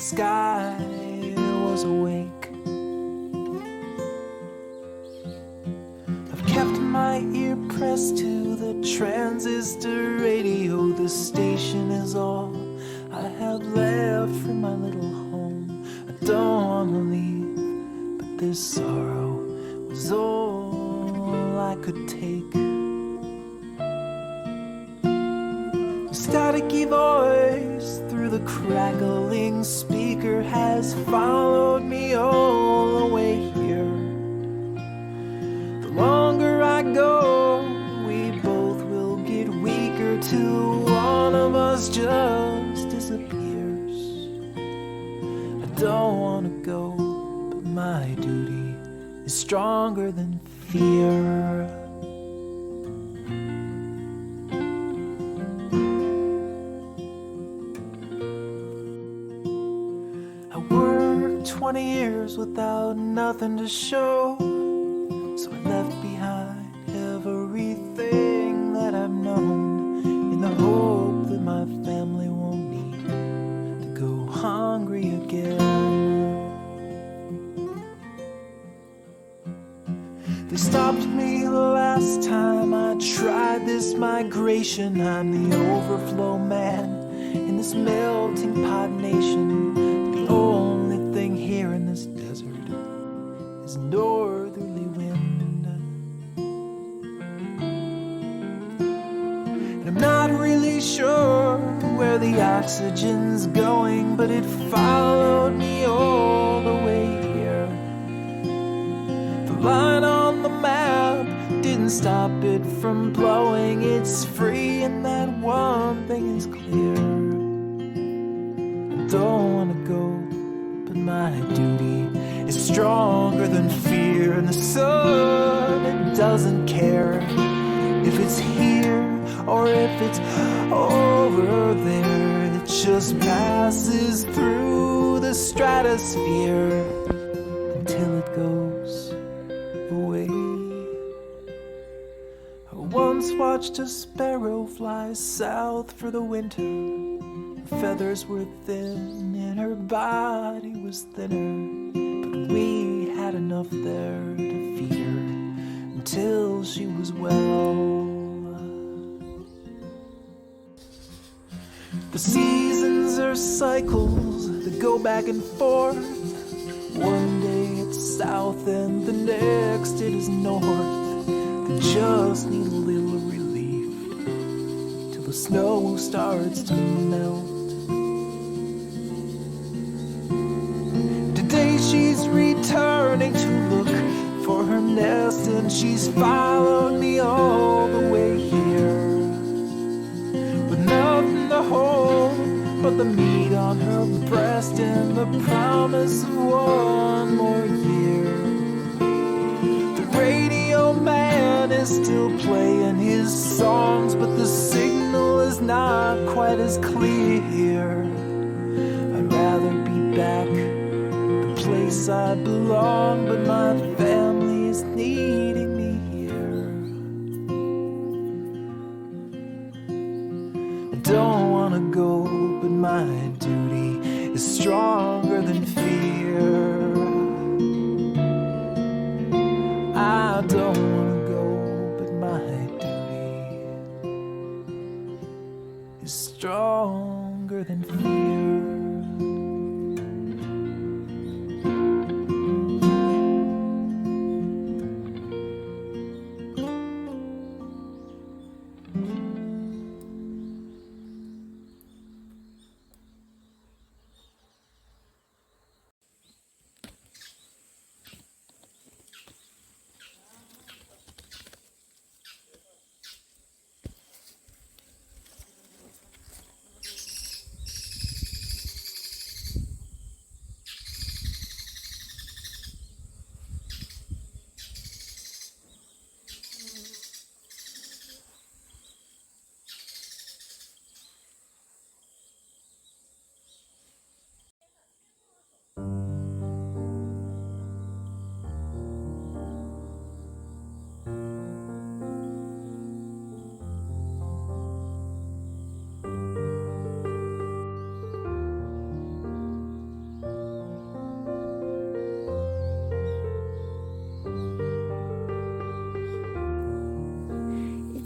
sky was awake. I've kept my ear pressed to the transistor radio. The station is all I have left from my little home. I don't wanna leave, but this sorrow was all I could take. Staticky voice through the crackling speaker has followed me all the way here. The longer I go, we both will get weaker till one of us just disappears. I don't want to go, but my duty is stronger than fear. Worked 20 years without nothing to show. So I left behind everything that I've known in the hope that my family won't need to go hungry again. They stopped me the last time I tried this migration. I'm the overflow man in this melting pot nation. The oxygen's going, but it followed me all the way here. The line on the map didn't stop it from blowing. It's free, and that one thing is clear. I don't wanna go, but my duty is stronger than fear. And the sun, doesn't care if it's here or if it's over there. It just passes through the stratosphere until it goes away. I once watched a sparrow fly south for the winter. Her feathers were thin and her body was thinner. But we had enough there cycles that go back and forth. One day it's south and the next it is north. They just need a little relief till the snow starts to melt. Today she's returning to look for her nest and she's followed me all the way here with nothing to hold but the the promise of one more year. The radio man is still playing his songs, but the signal is not quite as clear. I'd rather be back the place I belong, but my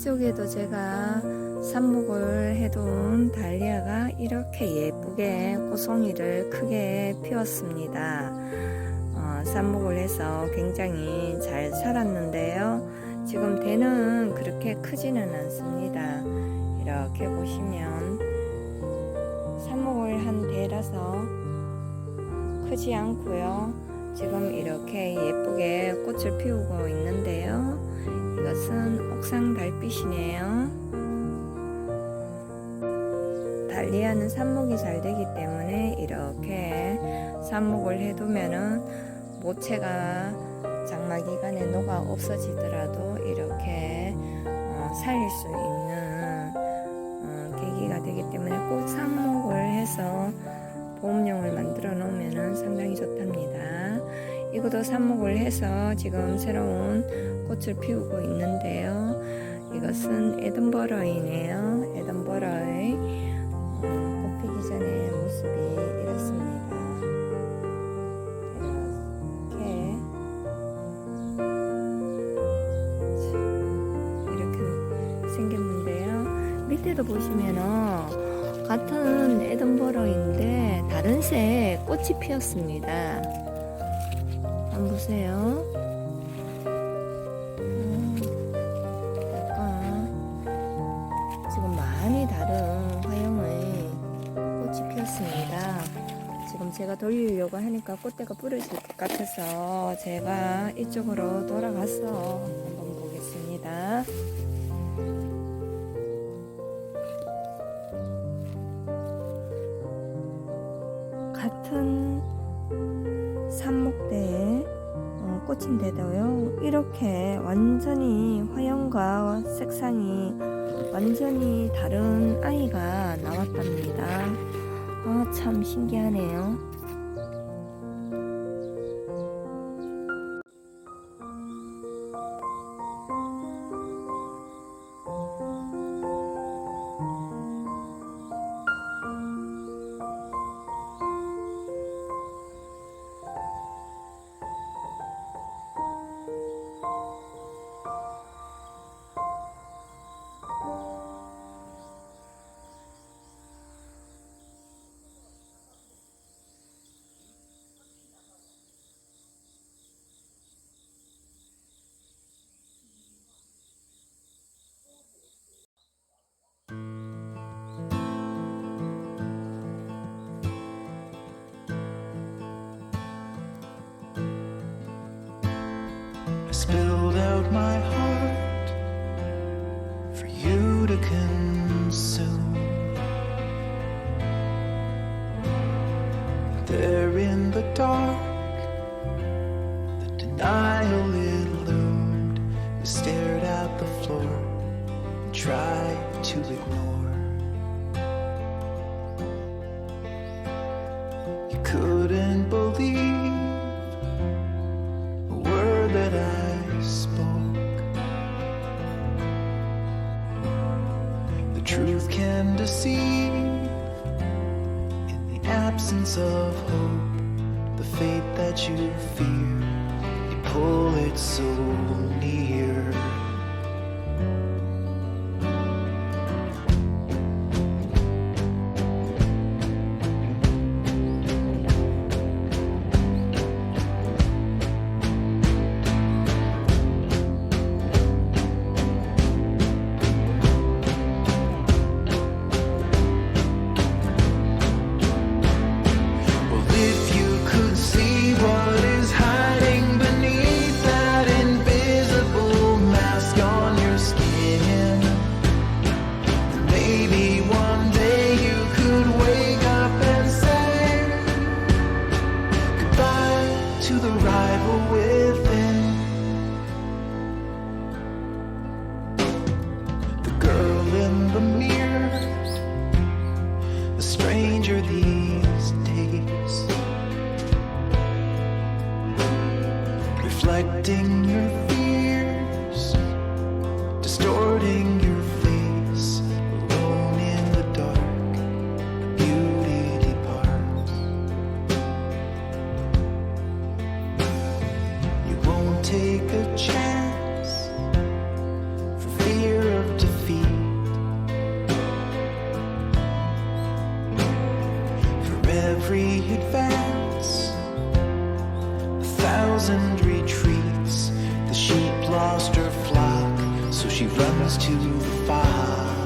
이쪽에도 제가 삽목을 해둔 달리아가 이렇게 예쁘게 꽃송이를 크게 피웠습니다. 어, 삽목을 해서 굉장히 잘 자랐는데요. 지금 대는 그렇게 크지는 않습니다. 이렇게 보시면 삽목을 한 대라서 크지 않고요. 지금 이렇게 예쁘게 꽃을 피우고 있는데요. 이것은 옥상 달빛이네요. 달리아는 삽목이 잘 되기 때문에 이렇게 삽목을 해두면은 모체가 장마 기간에 녹아 없어지더라도 이렇게 어, 살릴 수 있는 어, 계기가 되기 때문에 꼭 삽목을 해서 보험용을 만들어 놓으면 상당히 좋답니다. 이것도 삽목을 해서 지금 새로운 꽃을 피우고 있는데요. 이것은 에든버러이네요. 에든버러의 어, 꽃 피기 전의 모습이 이렇습니다. 이렇게 이렇게 생겼는데요. 밑에도 보시면은 같은 에든버러인데 다른 새 꽃이 피었습니다. 한번 보세요. 지금 많이 다른 화형의 꽃이 피었습니다. 지금 제가 돌리려고 하니까 꽃대가 부러질 것 같아서 제가 이쪽으로 돌아가서 다른 아이가 나왔답니다. 아, 참 신기하네요. There in the dark, the denial it loomed. You stared at the floor and tried to ignore. Absence of hope. The fate that you fear, you pull it so near. Thousand retreats, the sheep lost her flock, so she runs to the fox.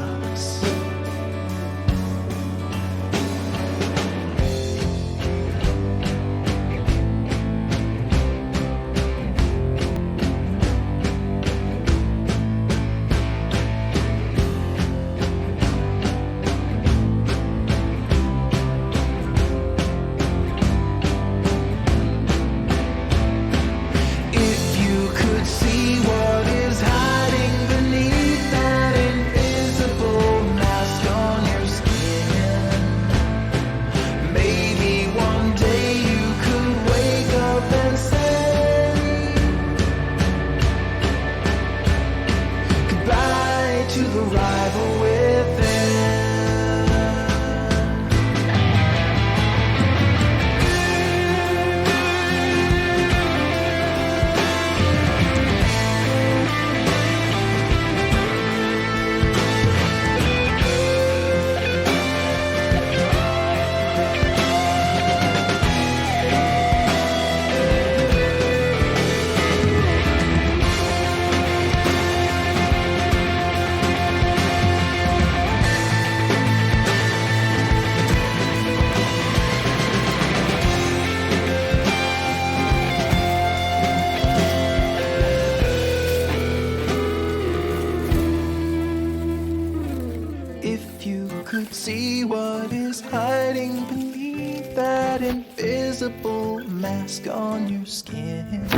Hiding beneath that invisible mask on your skin,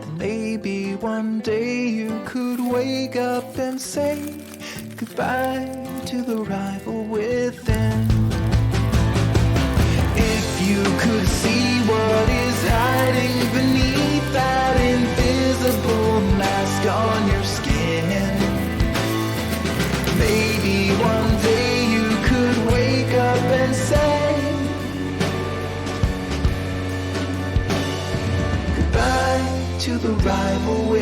then maybe one day you could wake up and say goodbye to the rival with